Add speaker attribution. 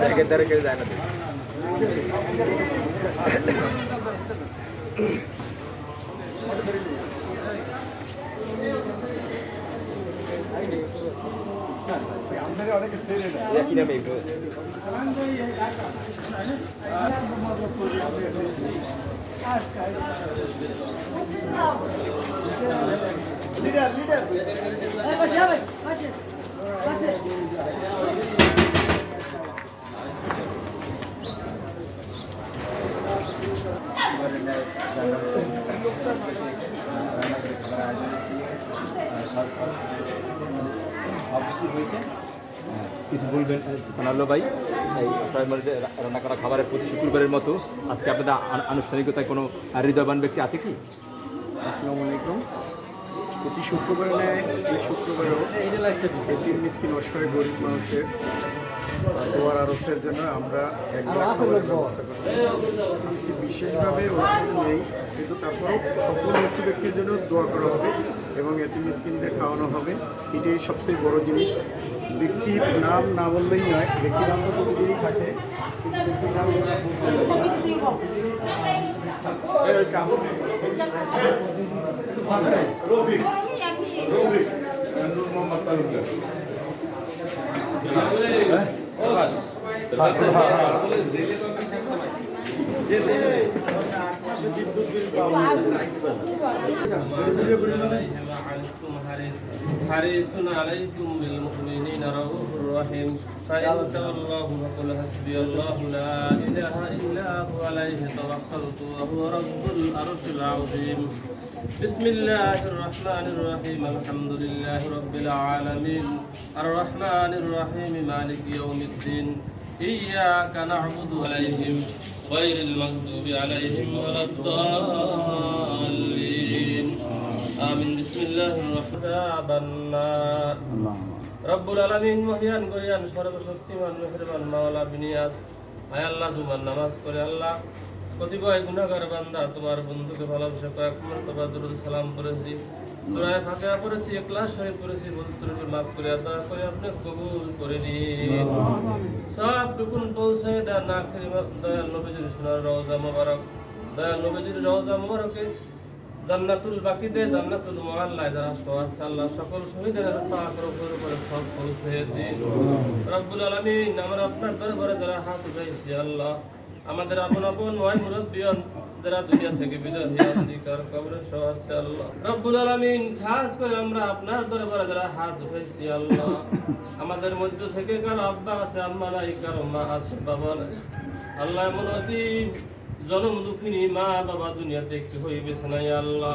Speaker 1: ధరకే ధరకే దాని Lider, lider. Yavaş yavaş. Kaçın. কিছু বলবেন সানাল্লো ভাই? এই রান্না করা খাবারের প্রতি শুক্রবারের মতো আজকে আপনাদের আনুষ্ঠানিকতায় কোনো হৃদয়বান ব্যক্তি আছে কি?
Speaker 2: আসসালামু আলাইকুম। প্রতি শুক্রবারে নেয় শুক্রবারেও মিসকিন অসহায় গরিব মানুষের দোয়ার আরসের জন্য আমরা এক লাখ খাবারের ব্যবস্থা করছি। আজকে বিশেষভাবে ওরকম নেই কিন্তু তারপরেও সকল ব্যক্তি ব্যক্তির জন্য দোয়া করা হবে এবং এটি মিসকিনদের খাওয়ানো হবে। এটাই সবচেয়ে বড় জিনিস। ব্যক্তির নাম না বললেই নয় ব্যক্তির নাম তো প্রতিদিনই থাকে। ব্যক্তির নাম বলতে হবে।
Speaker 3: حريص عليكم بالمؤمنين رؤوف رحيم. فإن تولوا فقل حسبي الله لا إله إلا هو عليه توكلت وهو رب العرش العظيم. بسم الله الرحمن الرحيم. الحمد لله رب العالمين. الرحمن الرحيم. مالك يوم الدين. إياك نعبد عليهم غير المغضوب عليهم ولا الضالين آمين بسم الله الرحمن النار রব্বুল আলামিন মহিয়ান গরিয়ান সর্বশক্তিমান মেহরবান মাওলা বিনিয়াস আয় আল্লাহ জুমার নামাজ পড়ে আল্লাহ কতিপয় গুনাহগার বান্দা তোমার বন্ধুকে ভালোবাসা কয়েক মর্তবা দুরুদ সালাম করেছি সূরায়ে ফাতিহা পড়েছি ইখলাস শরীফ পড়েছি বলতে মাফ করে দয়া করে আপনি কবুল করে দিন সব টুকুন পৌঁছে দেন আখেরি দয়াল নবীজির সোনার রওজা মোবারক। দয়াল নবীজির রওজা মোবারকে জান্নাতুল বাকিতে জান্নাতুল মুআল্লায় যারা আছে আল্লাহ সকল শহীদের পাক রব্বুর উপরে সব পৌঁছে দিন। রব্বুল আলামিন আমরা আপনার দরবারে যারা হাত উঠাইছি আল্লাহ আমাদের আপন আপন ওয়াই মুরব্বিয়ান যারা দুনিয়া থেকে বিদায় হয়ে অধিকার কবরে সহাসে আল্লাহ। রব্বুল আলামিন, খাস করে আমরা আপনার দরবারে যারা হাত উঠাইছি আল্লাহ, আমাদের মধ্যে থেকে কার আব্বা আছে, আম্মা নাই, কারও মা আছে, বাবা নাই। আল্লাহ মনে অতি জনম দুঃখিনী মা বাবা দুনিয়াতে একটু হইবেছে নাই আল্লাহ।